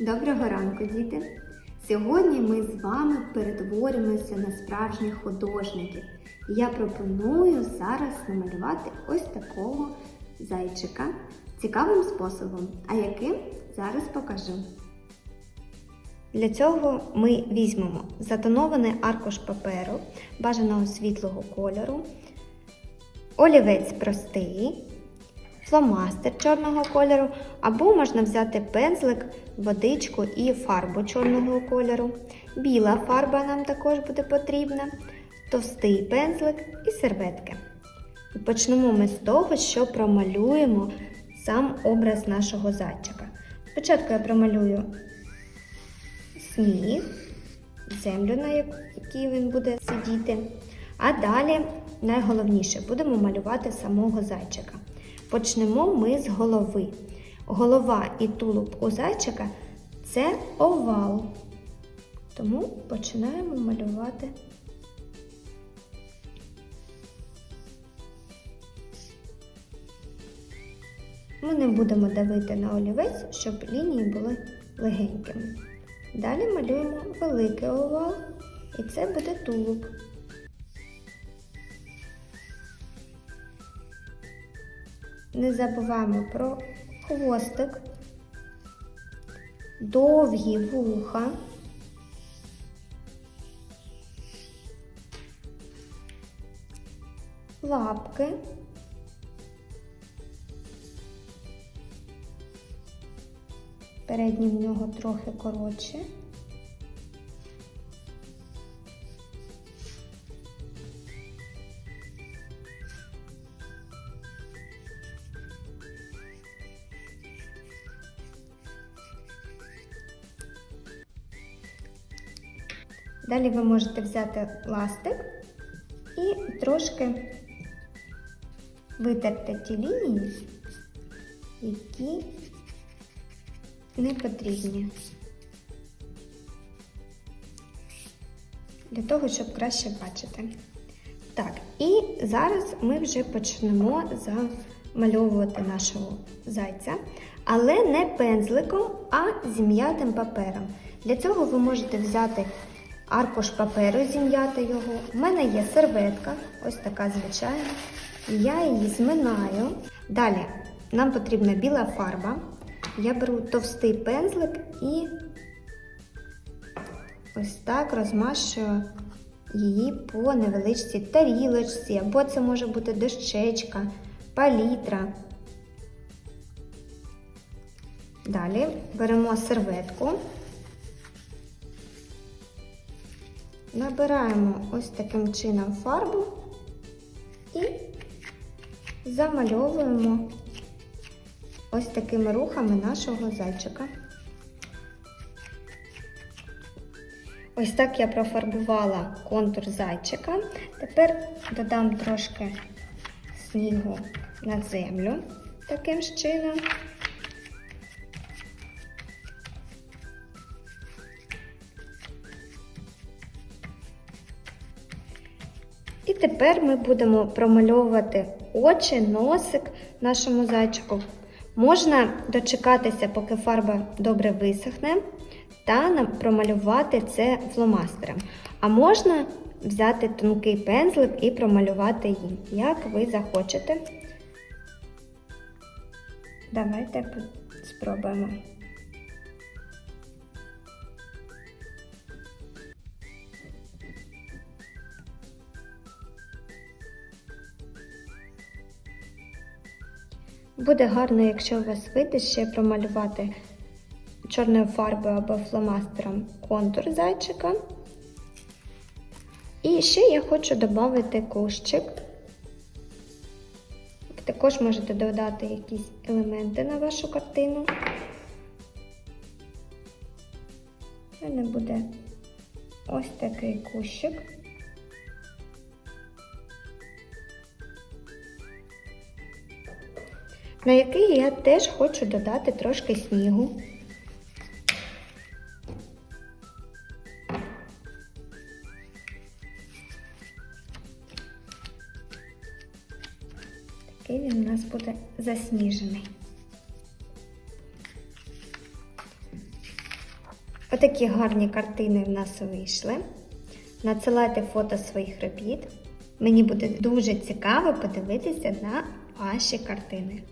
Доброго ранку, діти! Сьогодні ми з вами перетворимося на справжніх художників. Я пропоную зараз намалювати ось такого зайчика цікавим способом. А яким зараз покажу. Для цього ми візьмемо затонований аркуш паперу бажаного світлого кольору, олівець простий, фломастер чорного кольору, або можна взяти пензлик, водичку і фарбу чорного кольору. Біла фарба нам також буде потрібна, товстий пензлик і серветки. І почнемо ми з того, що промалюємо сам образ нашого зайчика. Спочатку я промалюю сніг, землю, на якій він буде сидіти. А далі, найголовніше, будемо малювати самого зайчика. Почнемо ми з голови. Голова і тулуб у зайчика це овал. Тому починаємо малювати. Ми не будемо давити на олівець, щоб лінії були легенькими. Далі малюємо великий овал, і це буде тулуб. Не забуваємо про хвостик, довгі вуха, лапки. Передні в нього трохи коротші. Далі ви можете взяти ластик і трошки витерти ті лінії, які не потрібні. Для того, щоб краще бачити. Так, і зараз ми вже почнемо замальовувати нашого зайця, але не пензликом, а зім'ятим папером. Для цього ви можете взяти аркуш паперу, зім'яти його. У мене є серветка, ось така звичайна. Я її зминаю. Далі нам потрібна біла фарба. Я беру товстий пензлик і ось так розмащую її по невеличкій тарілочці, або це може бути дощечка, палітра. Далі беремо серветку, набираємо ось таким чином фарбу і замальовуємо ось такими рухами нашого зайчика. Ось так я профарбувала контур зайчика. Тепер додам трошки снігу на землю таким ж чином. І тепер ми будемо промальовувати очі, носик нашому зайчику. Можна дочекатися, поки фарба добре висохне, та промалювати це фломастером. А можна взяти тонкий пензлик і промалювати їм, як ви захочете. Давайте спробуємо. Буде гарно, якщо у вас вийде ще промалювати чорною фарбою або фломастером контур зайчика. І ще я хочу додати кущик. Ви також можете додати якісь елементи на вашу картину. У мене буде ось такий кущик. На який я теж хочу додати трошки снігу. Такий він у нас буде засніжений. Отакі гарні картини в нас вийшли. Надсилайте фото своїх робіт. Мені буде дуже цікаво подивитися на ваші картини.